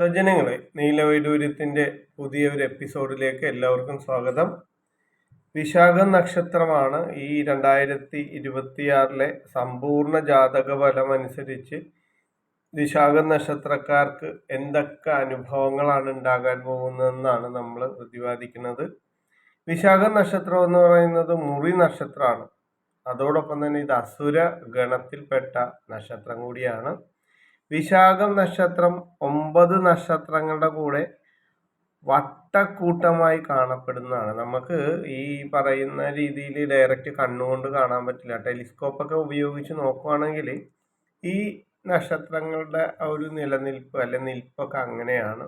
സജ്ജനങ്ങളെ നീലവൈഡൂര്യത്തിന്റെ പുതിയ ഒരു എപ്പിസോഡിലേക്ക് എല്ലാവർക്കും സ്വാഗതം. വിശാഖ നക്ഷത്രമാണ് ഈ രണ്ടായിരത്തി ഇരുപത്തിയാറിലെ സമ്പൂർണ ജാതക ഫലം അനുസരിച്ച് വിശാഖ നക്ഷത്രക്കാർക്ക് എന്തൊക്കെ അനുഭവങ്ങളാണ് ഉണ്ടാകാൻ പോകുന്നതെന്നാണ് നമ്മൾ പ്രതിപാദിക്കുന്നത്. വിശാഖ നക്ഷത്രം എന്ന് പറയുന്നത് മുറി നക്ഷത്രമാണ്. അതോടൊപ്പം തന്നെ ഇത് അസുര ഗണത്തിൽപ്പെട്ട നക്ഷത്രം കൂടിയാണ്. വിശാഖം നക്ഷത്രം ഒമ്പത് നക്ഷത്രങ്ങളുടെ കൂടെ വട്ടക്കൂട്ടമായി കാണപ്പെടുന്നതാണ്. നമുക്ക് ഈ പറയുന്ന രീതിയിൽ ഡയറക്റ്റ് കണ്ണുകൊണ്ട് കാണാൻ പറ്റില്ല. ടെലിസ്കോപ്പൊക്കെ ഉപയോഗിച്ച് നോക്കുവാണെങ്കിൽ ഈ നക്ഷത്രങ്ങളുടെ ഒരു നിലനിൽപ്പ് അല്ലെ നിൽപ്പൊക്കെ അങ്ങനെയാണ്.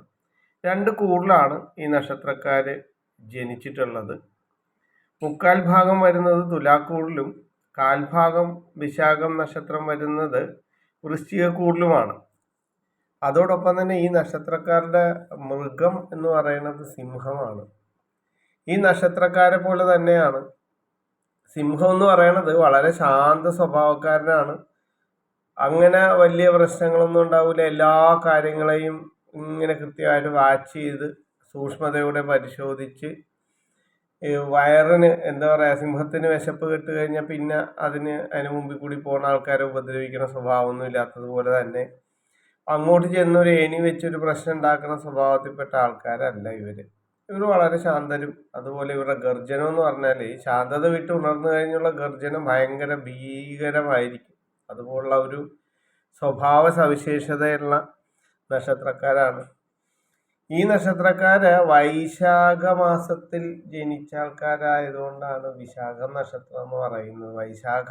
രണ്ട് കൂടുതലാണ് ഈ നക്ഷത്രക്കാർ ജനിച്ചിട്ടുള്ളത്. മുക്കാൽ ഭാഗം വരുന്നത് തുലാക്കൂറിലും കാൽഭാഗം വിശാഖം നക്ഷത്രം വരുന്നത് വൃശ്ചിക കൂടുതലുമാണ്. അതോടൊപ്പം തന്നെ ഈ നക്ഷത്രക്കാരുടെ മൃഗം എന്ന് പറയുന്നത് സിംഹമാണ്. ഈ നക്ഷത്രക്കാരെ പോലെ തന്നെയാണ്. സിംഹം എന്ന് പറയുന്നത് വളരെ ശാന്ത സ്വഭാവക്കാരനാണ്. അങ്ങനെ വലിയ പ്രശ്നങ്ങളൊന്നും ഉണ്ടാവില്ല. എല്ലാ കാര്യങ്ങളെയും ഇങ്ങനെ കൃത്യമായിട്ട് വാച്ച് ചെയ്ത് സൂക്ഷ്മതയോടെ പരിശോധിച്ച് വയറിന് എന്താ പറയുക സിംഹത്തിന് വിശപ്പ് കെട്ട് കഴിഞ്ഞാൽ പിന്നെ അതിന് അതിന് മുമ്പിൽ കൂടി പോകുന്ന ആൾക്കാരെ ഉപദ്രവിക്കുന്ന സ്വഭാവമൊന്നും ഇല്ലാത്തതുപോലെ തന്നെ അങ്ങോട്ട് ചെന്ന് ഒരു ഏണി വെച്ചൊരു പ്രശ്നം ഉണ്ടാക്കുന്ന സ്വഭാവത്തിൽപ്പെട്ട ആൾക്കാരല്ല ഇവർ ഇവർ വളരെ ശാന്തരും അതുപോലെ ഇവരുടെ ഗർജനം എന്ന് പറഞ്ഞാൽ ശാന്തത വിട്ട് ഉണർന്നു കഴിഞ്ഞുള്ള ഗർജനം ഭയങ്കര ഭീകരമായിരിക്കും. അതുപോലുള്ള ഒരു സ്വഭാവ സവിശേഷതയുള്ള നക്ഷത്രക്കാരാണ് ഈ നക്ഷത്രക്കാര് വൈശാഖ മാസത്തിൽ ജനിച്ച ആൾക്കാരായതുകൊണ്ടാണ് വിശാഖ നക്ഷത്രം എന്ന് പറയുന്നത്. വൈശാഖ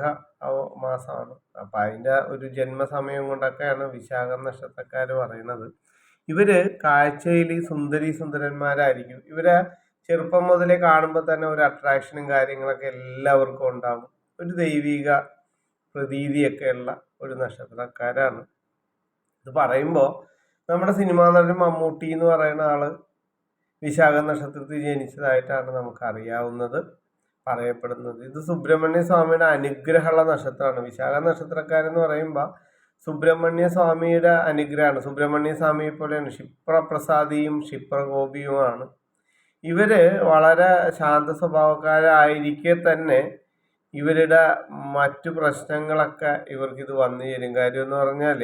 മാസമാണ്. അപ്പൊ അതിന്റെ ഒരു ജന്മസമയം കൊണ്ടൊക്കെയാണ് വിശാഖ നക്ഷത്രക്കാർ പറയുന്നത്. ഇവർ കാഴ്ചയിൽ സുന്ദരി സുന്ദരന്മാരായിരിക്കും. ഇവരെ ചെറുപ്പം മുതലേ കാണുമ്പോൾ തന്നെ ഒരു അട്രാക്ഷനും കാര്യങ്ങളൊക്കെ എല്ലാവർക്കും ഉണ്ടാകും ഒരു ദൈവിക പ്രതീതിയൊക്കെയുള്ള ഒരു നക്ഷത്രക്കാരാണ്. ഇത് പറയുമ്പോൾ നമ്മുടെ സിനിമാ നടൻ മമ്മൂട്ടി എന്ന് പറയുന്ന ആൾ വിശാഖ നക്ഷത്രത്തിൽ ജനിച്ചതായിട്ടാണ് നമുക്ക് അറിയാവുന്നത് പറയപ്പെടുന്നത്. ഇത് സുബ്രഹ്മണ്യ സ്വാമിയുടെ അനുഗ്രഹമുള്ള നക്ഷത്രമാണ്. വിശാഖ നക്ഷത്രക്കാരെന്ന് പറയുമ്പോൾ സുബ്രഹ്മണ്യ സ്വാമിയുടെ അനുഗ്രഹമാണ്. സുബ്രഹ്മണ്യ സ്വാമിയെ പോലെയാണ് ക്ഷിപ്രപ്രസാദിയും ക്ഷിപ്രകോപിയുമാണ്. ഇവർ വളരെ ശാന്ത സ്വഭാവക്കാരായിരിക്കെ തന്നെ ഇവരുടെ മറ്റു പ്രശ്നങ്ങളൊക്കെ ഇവർക്കിത് വന്നു ചേരും. കാര്യം എന്ന് പറഞ്ഞാൽ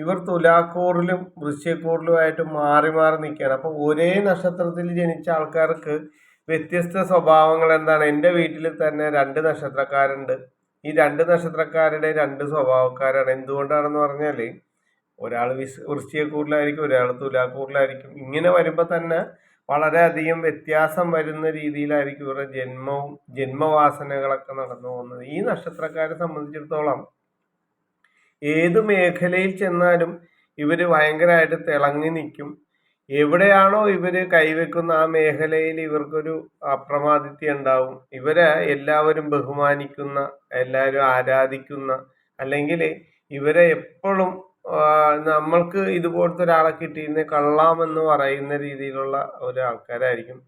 ഇവർ തുലാക്കൂറിലും വൃശ്ചിക്കൂറിലുമായിട്ട് മാറി മാറി നിൽക്കുകയാണ്. അപ്പോൾ ഒരേ നക്ഷത്രത്തിൽ ജനിച്ച ആൾക്കാർക്ക് വ്യത്യസ്ത സ്വഭാവങ്ങൾ എന്താണ്? എന്റെ വീട്ടിൽ തന്നെ രണ്ട് നക്ഷത്രക്കാരുണ്ട്. ഈ രണ്ട് നക്ഷത്രക്കാരുടെ രണ്ട് സ്വഭാവക്കാരാണ്. എന്തുകൊണ്ടാണെന്ന് പറഞ്ഞാൽ ഒരാൾ വിസ് വൃശ്ചിയക്കൂറിലായിരിക്കും ഒരാൾ തുലാക്കൂറിലായിരിക്കും. ഇങ്ങനെ വരുമ്പോൾ തന്നെ വളരെയധികം വ്യത്യാസം വരുന്ന രീതിയിലായിരിക്കും ഇവരുടെ ജന്മവും ജന്മവാസനകളൊക്കെ നടന്നു പോകുന്നത്. ഈ നക്ഷത്രക്കാരെ സംബന്ധിച്ചിടത്തോളം ഏത് മേഖലയിൽ ചെന്നാലും ഇവർ ഭയങ്കരമായിട്ട് തിളങ്ങി നിൽക്കും. എവിടെയാണോ ഇവർ കൈവെക്കുന്ന ആ മേഖലയിൽ ഇവർക്കൊരു അപ്രമാദിത്യം ഉണ്ടാവും. ഇവരെ എല്ലാവരും ബഹുമാനിക്കുന്ന എല്ലാവരും ആരാധിക്കുന്ന അല്ലെങ്കിൽ ഇവരെ എപ്പോഴും നമ്മൾക്ക് ഇതുപോലത്തെ ഒരാളെ കിട്ടിയിരുന്ന കള്ളാമെന്ന് പറയുന്ന രീതിയിലുള്ള ഒരാൾക്കാരായിരിക്കും.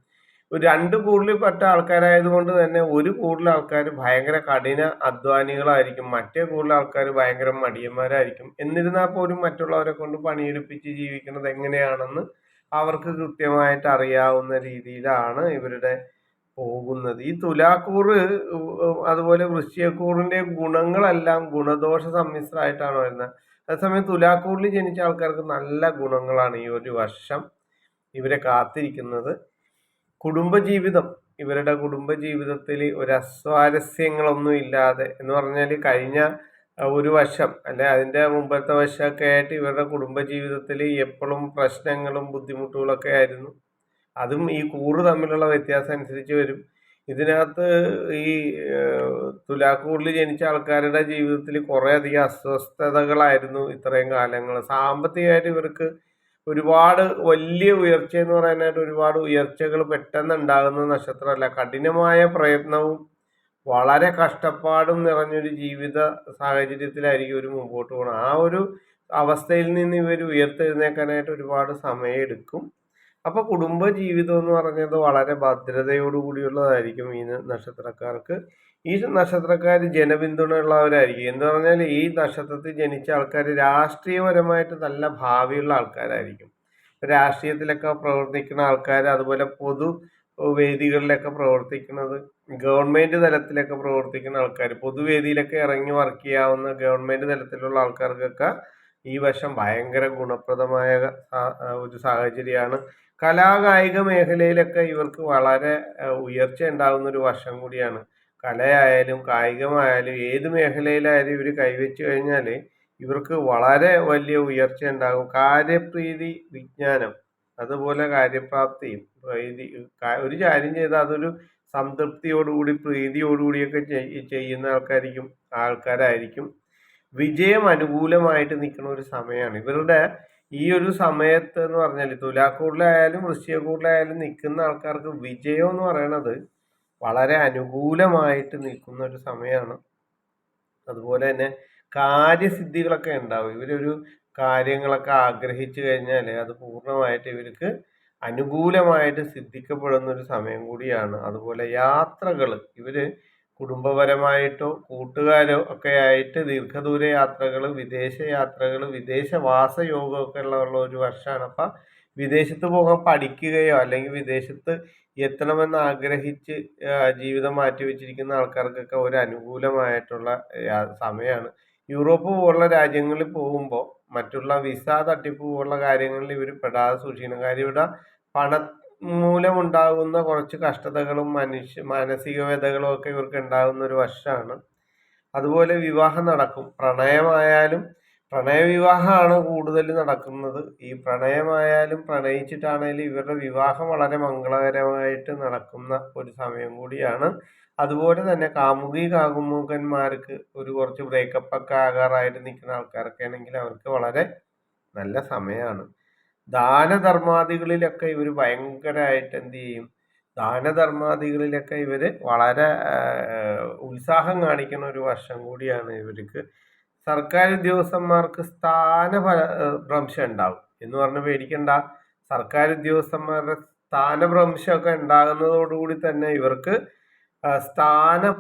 ഒരു രണ്ട് പെട്ട ആൾക്കാരായതുകൊണ്ട് തന്നെ ഒരു കൂടുതൽ ആൾക്കാർ ഭയങ്കര കഠിന അധ്വാനികളായിരിക്കും. മറ്റേ കൂടുതൽ ആൾക്കാർ ഭയങ്കര മടിയന്മാരായിരിക്കും. എന്നിരുന്നാൽ പോലും മറ്റുള്ളവരെ കൊണ്ട് പണിയെടുപ്പിച്ച് ജീവിക്കുന്നത് എങ്ങനെയാണെന്ന് അവർക്ക് കൃത്യമായിട്ട് അറിയാവുന്ന രീതിയിലാണ് ഇവരുടെ പോകുന്നത്. ഈ തുലാക്കൂറ് അതുപോലെ വൃശ്യക്കൂറിന്റെ ഗുണങ്ങളെല്ലാം ഗുണദോഷ സമ്മിശ്രമായിട്ടാണ് വരുന്നത്. അതേസമയം തുലാക്കൂറിൽ ജനിച്ച ആൾക്കാർക്ക് നല്ല ഗുണങ്ങളാണ് ഈ ഒരു വർഷം ഇവരെ കാത്തിരിക്കുന്നത്. കുടുംബജീവിതം. ഇവരുടെ കുടുംബജീവിതത്തിൽ ഒരു അസ്വാരസ്യങ്ങളൊന്നും ഇല്ലാതെ എന്ന് പറഞ്ഞാൽ കഴിഞ്ഞ ഒരു വർഷം അല്ലെ അതിന്റെ മുമ്പത്തെ വർഷമൊക്കെ ആയിട്ട് ഇവരുടെ കുടുംബജീവിതത്തിൽ എപ്പോഴും പ്രശ്നങ്ങളും ബുദ്ധിമുട്ടുകളൊക്കെ ആയിരുന്നു. അതും ഈ കൂറ് തമ്മിലുള്ള വ്യത്യാസം അനുസരിച്ച് വരും. ഇതിനകത്ത് ഈ തുലാക്കൂറിൽ ജനിച്ച ആൾക്കാരുടെ ജീവിതത്തിൽ കുറേയധികം അസ്വസ്ഥതകളായിരുന്നു ഇത്രയും കാലങ്ങൾ സാമ്പത്തികമായിട്ട് ഇവർക്ക് ഒരുപാട് വലിയ ഉയർച്ച എന്ന് പറയാനായിട്ട് ഒരുപാട് ഉയർച്ചകൾ പെട്ടെന്ന് ഉണ്ടാകുന്ന നക്ഷത്രമല്ല. കഠിനമായ പ്രയത്നവും വളരെ കഷ്ടപ്പാടും നിറഞ്ഞൊരു ജീവിത സാഹചര്യത്തിലായിരിക്കും ഒരു മുമ്പോട്ട് പോകണം ആ ഒരു അവസ്ഥയിൽ നിന്ന് ഇവർ ഉയർത്തെഴുന്നേക്കാനായിട്ട് ഒരുപാട് സമയമെടുക്കും. അപ്പോൾ കുടുംബ ജീവിതം എന്ന് പറഞ്ഞത് വളരെ ഭദ്രതയോടുകൂടിയുള്ളതായിരിക്കും ഈ നക്ഷത്രക്കാർക്ക്. ഈ നക്ഷത്രക്കാർ ജനപിന്തുണയുള്ളവരായിരിക്കും. എന്ന് പറഞ്ഞാൽ ഈ നക്ഷത്രത്തിൽ ജനിച്ച ആൾക്കാർ രാഷ്ട്രീയപരമായിട്ട് നല്ല ഭാവിയുള്ള ആൾക്കാരായിരിക്കും. രാഷ്ട്രീയത്തിലൊക്കെ പ്രവർത്തിക്കുന്ന ആൾക്കാർ അതുപോലെ പൊതു വേദികളിലൊക്കെ പ്രവർത്തിക്കുന്നത് ഗവൺമെന്റ് തലത്തിലൊക്കെ പ്രവർത്തിക്കുന്ന ആൾക്കാർ പൊതുവേദിയിലൊക്കെ ഇറങ്ങി വർക്ക് ചെയ്യാവുന്ന ഗവൺമെന്റ് തലത്തിലുള്ള ആൾക്കാർക്കൊക്കെ ഈ വശം ഭയങ്കര ഗുണപ്രദമായ ഒരു സാഹചര്യമാണ്. കലാകായിക മേഖലയിലൊക്കെ ഇവർക്ക് വളരെ ഉയർച്ച ഉണ്ടാകുന്ന ഒരു വർഷം കൂടിയാണ്. കലയായാലും കായികമായാലും ഏത് മേഖലയിലായാലും ഇവർ കൈവച്ച് കഴിഞ്ഞാൽ ഇവർക്ക് വളരെ വലിയ ഉയർച്ച ഉണ്ടാകും. കാര്യപ്രീതി വിജ്ഞാനം അതുപോലെ കാര്യപ്രാപ്തിയും പ്രീതി ഒരു കാര്യം ചെയ്താൽ അതൊരു സംതൃപ്തിയോടുകൂടി പ്രീതിയോടുകൂടിയൊക്കെ ചെയ്യുന്ന ആൾക്കാരിക്കും ആൾക്കാരായിരിക്കും. വിജയം അനുകൂലമായിട്ട് നിൽക്കുന്ന ഒരു സമയമാണ്. ഇവരുടെ ഈ ഒരു സമയത്ത് എന്ന് പറഞ്ഞാൽ തുലാക്കൂറിലായാലും വൃശ്ചികക്കൂറിലായാലും നിൽക്കുന്ന ആൾക്കാർക്ക് വിജയം എന്ന് പറയണത് വളരെ അനുകൂലമായിട്ട് നിൽക്കുന്ന ഒരു സമയമാണ്. അതുപോലെ തന്നെ കാര്യസിദ്ധികളൊക്കെ ഉണ്ടാവും. ഇവരൊരു കാര്യങ്ങളൊക്കെ ആഗ്രഹിച്ചു കഴിഞ്ഞാൽ അത് പൂർണമായിട്ട് ഇവർക്ക് അനുകൂലമായിട്ട് സിദ്ധിക്കപ്പെടുന്ന ഒരു സമയം കൂടിയാണ്. അതുപോലെ യാത്രകൾ ഇവർ കുടുംബപരമായിട്ടോ കൂട്ടുകാരോ ഒക്കെ ആയിട്ട് ദീർഘദൂര യാത്രകൾ വിദേശ യാത്രകൾ വിദേശവാസ യോഗമൊക്കെ ഉള്ള ഒരു വർഷമാണ്. അപ്പം വിദേശത്ത് പോകാൻ പഠിക്കുകയോ അല്ലെങ്കിൽ വിദേശത്ത് എത്തണമെന്ന് ആഗ്രഹിച്ച് ജീവിതം മാറ്റി വെച്ചിരിക്കുന്ന ആൾക്കാർക്കൊക്കെ ഒരു അനുകൂലമായിട്ടുള്ള സമയമാണ് യൂറോപ്പ് പോലുള്ള രാജ്യങ്ങളിൽ പോകുമ്പോൾ മറ്റുള്ള വിസ തട്ടിപ്പ് പോലുള്ള കാര്യങ്ങളിൽ ഇവർ പെടാതെ സൂക്ഷിക്കണം. കാര്യം ഇവിടെ പണ മൂലമുണ്ടാകുന്ന കുറച്ച് കഷ്ടതകളും മനുഷ്യ മാനസിക വേദകളും ഒക്കെ ഇവർക്ക് ഉണ്ടാകുന്ന ഒരു വർഷമാണ് അതുപോലെ വിവാഹം നടക്കും. പ്രണയമായാലും പ്രണയവിവാഹമാണ് കൂടുതൽ നടക്കുന്നത്. ഈ പ്രണയമായാലും പ്രണയിച്ചിട്ടാണെങ്കിലും ഇവരുടെ വിവാഹം വളരെ മംഗളകരമായിട്ട് നടക്കുന്ന ഒരു സമയം കൂടിയാണ്. അതുപോലെ തന്നെ കാമുകി കാമുകന്മാർക്ക് ഒരു കുറച്ച് ബ്രേക്കപ്പ് ഒക്കെ ആകാറായിട്ട് നിൽക്കുന്ന ആൾക്കാരൊക്കെ ആണെങ്കിൽ അവർക്ക് വളരെ നല്ല സമയമാണ്. ദാനധർമാദികളിലൊക്കെ ഇവർ ഭയങ്കരമായിട്ട് എന്ത് ചെയ്യും? ദാനധർമാദികളിലൊക്കെ ഇവർ വളരെ ഉത്സാഹം കാണിക്കുന്ന ഒരു വർഷം കൂടിയാണ് ഇവർക്ക്. സർക്കാർ ഉദ്യോഗസ്ഥന്മാർക്ക് സ്ഥാന ഭ്രംശം ഉണ്ടാവും. എന്ന് പറഞ്ഞ് പേടിക്കണ്ട. സർക്കാർ ഉദ്യോഗസ്ഥന്മാരുടെ സ്ഥാനഭ്രംശമൊക്കെ ഉണ്ടാകുന്നതോടുകൂടി തന്നെ ഇവർക്ക് സ്ഥാന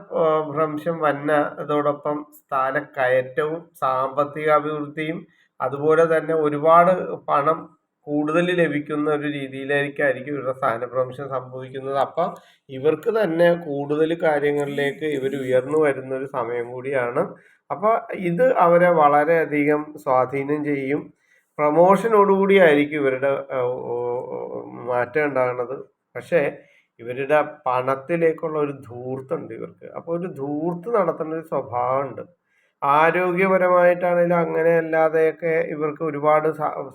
ഭ്രംശം വന്നതോടൊപ്പം സ്ഥാനക്കയറ്റവും സാമ്പത്തിക അഭിവൃദ്ധിയും അതുപോലെ തന്നെ ഒരുപാട് പണം കൂടുതൽ ലഭിക്കുന്ന ഒരു രീതിയിലേക്കായിരിക്കും ഇവരുടെ സ്ഥാനഭ്രംശം സംഭവിക്കുന്നത്. അപ്പം ഇവർക്ക് തന്നെ കൂടുതൽ കാര്യങ്ങളിലേക്ക് ഇവർ ഉയർന്നു വരുന്ന ഒരു സമയം കൂടിയാണ്. അപ്പോൾ ഇത് അവരെ വളരെയധികം സ്വാധീനം ചെയ്യും. പ്രമോഷനോടുകൂടി ആയിരിക്കും ഇവരുടെ മാറ്റം ഉണ്ടാകുന്നത്. പക്ഷേ ഇവരുടെ പണത്തിലേക്കുള്ള ഒരു ധൂർത്തുണ്ട് ഇവർക്ക്. അപ്പോൾ ഒരു ധൂർത്ത് നടത്തുന്ന ഒരു സ്വഭാവമുണ്ട്. ആരോഗ്യപരമായിട്ടാണെങ്കിലും അങ്ങനെ അല്ലാതെയൊക്കെ ഇവർക്ക് ഒരുപാട്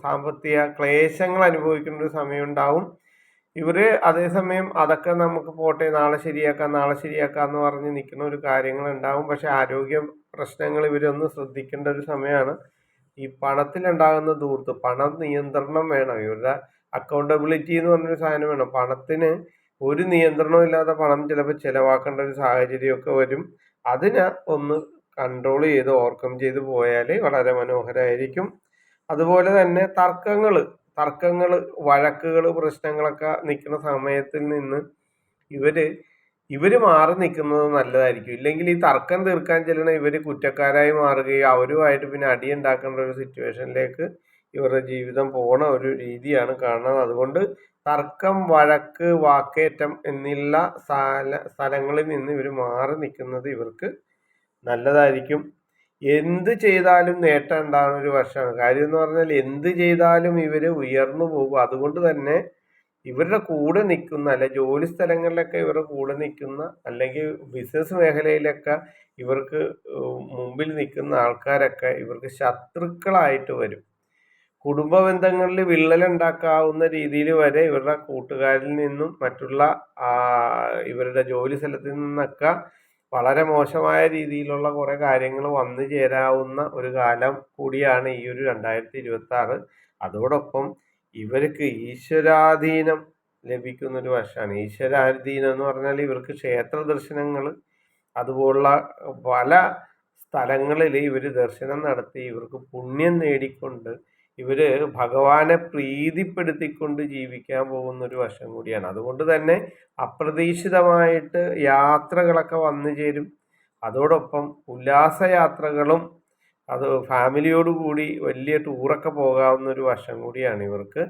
സാമ്പത്തിക ക്ലേശങ്ങൾ അനുഭവിക്കുന്ന ഒരു സമയം ഉണ്ടാവും ഇവർ അതേസമയം അതൊക്കെ നമുക്ക് പോട്ടെ നാളെ ശരിയാക്കാം നാളെ ശരിയാക്കാം എന്ന് പറഞ്ഞ് നിൽക്കുന്ന ഒരു കാര്യങ്ങൾ ഉണ്ടാവും പക്ഷെ ആരോഗ്യ പ്രശ്നങ്ങൾ ഇവരൊന്ന് ശ്രദ്ധിക്കേണ്ട ഒരു സമയമാണ്. ഈ പണത്തിലുണ്ടാകുന്ന ദൂർത്ത് പണ നിയന്ത്രണം വേണം. ഇവരുടെ അക്കൗണ്ടബിലിറ്റി എന്ന് പറഞ്ഞൊരു സാധനം വേണം. പണത്തിന് ഒരു നിയന്ത്രണവും ഇല്ലാതെ പണം ചിലപ്പോൾ ചിലവാക്കേണ്ട ഒരു സാഹചര്യമൊക്കെ വരും. അതിന് ഒന്ന് കൺട്രോൾ ചെയ്ത് ഓവർകം ചെയ്ത് പോയാൽ വളരെ മനോഹരമായിരിക്കും അതുപോലെ തന്നെ തർക്കങ്ങൾ തർക്കങ്ങൾ വഴക്കുകൾ പ്രശ്നങ്ങളൊക്കെ നിൽക്കുന്ന സമയത്തിൽ നിന്ന് ഇവർ ഇവർ മാറി നിൽക്കുന്നത് നല്ലതായിരിക്കും. ഇല്ലെങ്കിൽ ഈ തർക്കം തീർക്കാൻ ചെല്ലണ ഇവർ കുറ്റക്കാരായി മാറുകയും അവരുമായിട്ട് പിന്നെ അടി അടിയുണ്ടാക്കേണ്ട ഒരു സിറ്റുവേഷനിലേക്ക് ഇവരുടെ ജീവിതം പോണ ഒരു രീതിയാണ് കാണുന്നത്. അതുകൊണ്ട് തർക്കം വഴക്ക് വാക്കേറ്റം എന്നുള്ള സ്ഥല സ്ഥലങ്ങളിൽ നിന്ന് ഇവർ മാറി നിൽക്കുന്നത് ഇവർക്ക് നല്ലതായിരിക്കും. എന്ത് ചെയ്താലും നേട്ടം ഉണ്ടാകുന്ന ഒരു വർഷമാണ്. കാര്യം എന്ന് പറഞ്ഞാൽ എന്ത് ചെയ്താലും ഇവർ ഉയർന്നു പോകും. അതുകൊണ്ട് തന്നെ ഇവരുടെ കൂടെ നിൽക്കുന്ന അല്ലെ ജോലി സ്ഥലങ്ങളിലൊക്കെ ഇവരുടെ കൂടെ നിൽക്കുന്ന അല്ലെങ്കിൽ ബിസിനസ് മേഖലയിലൊക്കെ ഇവർക്ക് മുമ്പിൽ നിൽക്കുന്ന ആൾക്കാരൊക്കെ ഇവർക്ക് ശത്രുക്കളായിട്ട് വരും. കുടുംബ ബന്ധങ്ങളിൽ വിള്ളലുണ്ടാക്കാവുന്ന രീതിയിൽ വരെ ഇവരുടെ കൂട്ടുകാരിൽ നിന്നും മറ്റുള്ള ഇവരുടെ ജോലി സ്ഥലത്തിൽ നിന്നൊക്കെ വളരെ മോശമായ രീതിയിലുള്ള കുറേ കാര്യങ്ങൾ വന്നു ചേരാവുന്ന ഒരു കാലം കൂടിയാണ് ഈ ഒരു രണ്ടായിരത്തി ഇരുപത്തി ആറ് അതോടൊപ്പം ഇവർക്ക് ഈശ്വരാധീനം ലഭിക്കുന്ന ഒരു വർഷമാണ്. ഈശ്വരാധീനം എന്ന് പറഞ്ഞാൽ ഇവർക്ക് ക്ഷേത്ര ദർശനങ്ങൾ അതുപോലുള്ള പല സ്ഥലങ്ങളിൽ ഇവർ ദർശനം നടത്തി ഇവർക്ക് പുണ്യം നേടിക്കൊണ്ട് ഇവർ ഭഗവാനെ പ്രീതിപ്പെടുത്തിക്കൊണ്ട് ജീവിക്കാൻ പോകുന്ന ഒരു വശം കൂടിയാണ്. അതുകൊണ്ട് തന്നെ അപ്രതീക്ഷിതമായിട്ട് യാത്രകളൊക്കെ വന്നു ചേരും. അതോടൊപ്പം ഉല്ലാസയാത്രകളും അത് ഫാമിലിയോട് കൂടി വലിയ ടൂറൊക്കെ പോകാവുന്ന ഒരു വശം കൂടിയാണ് ഇവർക്ക്.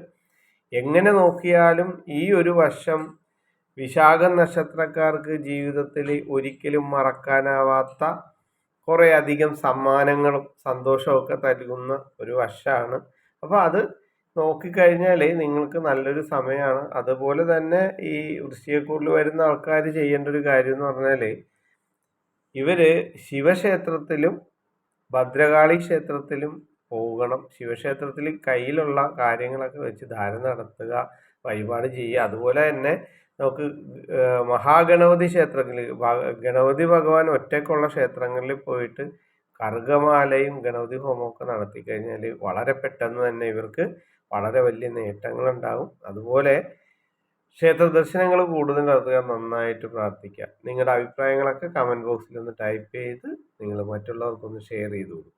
എങ്ങനെ നോക്കിയാലും ഈ ഒരു വർഷം വിശാഖ നക്ഷത്രക്കാർക്ക് ജീവിതത്തിൽ ഒരിക്കലും മറക്കാനാവാത്ത കുറേ അധികം സമ്മാനങ്ങളും സന്തോഷമൊക്കെ നൽകുന്ന ഒരു വർഷമാണ് അപ്പോൾ അത് നോക്കിക്കഴിഞ്ഞാൽ നിങ്ങൾക്ക് നല്ലൊരു സമയമാണ് അതുപോലെ തന്നെ ഈ വൃശ്ചികക്കൂറിൽ വരുന്ന ആൾക്കാർ ചെയ്യേണ്ട ഒരു കാര്യം എന്ന് പറഞ്ഞാൽ ഇവർ ശിവക്ഷേത്രത്തിലും ഭദ്രകാളി ക്ഷേത്രത്തിലും പോകണം. ശിവക്ഷേത്രത്തിൽ കയ്യിലുള്ള കാര്യങ്ങളൊക്കെ വെച്ച് ധാരണ നടത്തുക വഴിപാട് ചെയ്യുക. അതുപോലെ തന്നെ നമുക്ക് മഹാഗണപതി ക്ഷേത്രങ്ങളിൽ ഗണപതി ഭഗവാൻ ഒറ്റയ്ക്കുള്ള ക്ഷേത്രങ്ങളിൽ പോയിട്ട് കർഗമാലയും ഗണപതി ഹോമമൊക്കെ നടത്തി കഴിഞ്ഞാൽ വളരെ പെട്ടെന്ന് തന്നെ ഇവർക്ക് വളരെ വലിയ നേട്ടങ്ങൾ ഉണ്ടാകും അതുപോലെ ക്ഷേത്ര ദർശനങ്ങൾ കൂടുതൽ നടത്തുക നന്നായിട്ട് പ്രാർത്ഥിക്കുക. നിങ്ങളുടെ അഭിപ്രായങ്ങളൊക്കെ കമന്റ് ബോക്സിൽ ഒന്ന് ടൈപ്പ് ചെയ്ത് നിങ്ങൾ മറ്റുള്ളവർക്കൊന്ന് ഷെയർ ചെയ്തു കൊടുക്കും